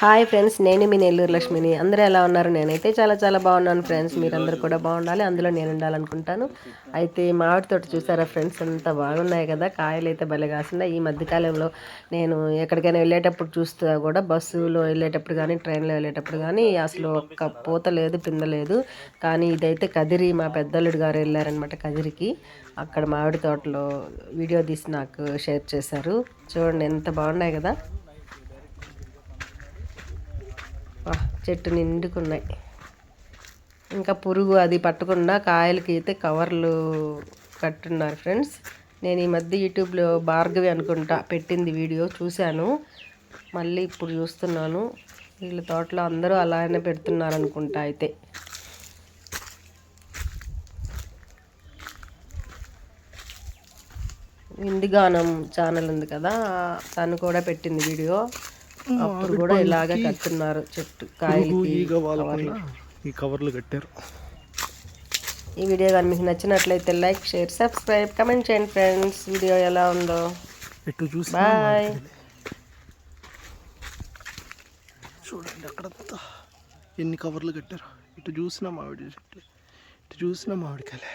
Hi friends నేను మీ నెల్లూరు లక్ష్మిని. అందరూ ఎలా ఉన్నారు? నేనైతే చాలా చాలా బాగున్నాను ఫ్రెండ్స్. మీరందరూ కూడా బాగుండాలి. అందులో నేను ఉండాలనుకుంటాను. అయితే మామిడి తోట చూసారా ఫ్రెండ్స్? అంత బాగున్నాయి కదా? కాయలు అయితే భలే కాస్తున్నాయి. ఈ మధ్యకాలంలో నేను ఎక్కడికైనా వెళ్ళేటప్పుడు చూస్తా కూడా బస్సులో వెళ్ళేటప్పుడు కానీ ట్రైన్లో వెళ్ళేటప్పుడు కానీ అసలు ఒక్క పూత లేదు పింద లేదు. కానీ ఇదైతే కదిరి మా పెద్దల్లుడు గారు వెళ్ళారనమాట కదిరికి. అక్కడ మామిడి తోటలో వీడియో తీసి నాకు షేర్ చేశారు. చూడండి ఎంత బాగున్నాయి కదా? చెట్టు నిండుకున్నాయి. ఇంకా పురుగు అది పట్టకుండా కాయలకి అయితే కవర్లు కట్టున్నారు ఫ్రెండ్స్. నేను ఈ మధ్య యూట్యూబ్లో భార్గవి అనుకుంటా పెట్టింది వీడియో చూశాను. మళ్ళీ ఇప్పుడు చూస్తున్నాను. వీళ్ళ తోటలో అందరూ అలానే పెడుతున్నారు అనుకుంటా అయితే. విందిగానం ఛానల్ ఉంది కదా తను కూడా పెట్టింది వీడియో. అప్పుడు కూడా ఇలాగే కట్టున్నారు చెట్టు వాళ్ళకుండా ఈ కవర్లు కట్టారు. ఈ వీడియో కానీ మీకు నచ్చినట్లయితే లైక్ షేర్ సబ్స్క్రైబ్ కమెంట్ చేయండి ఫ్రెండ్స్. వీడియో ఎలా ఉందో. ఎటు చూసి బాయ్. చూడండి అక్కడంతా ఎన్ని కవర్లు కట్టారు. ఇటు చూసినా మామిడి చెట్లు ఇటు చూసినా మామిడికాయలే.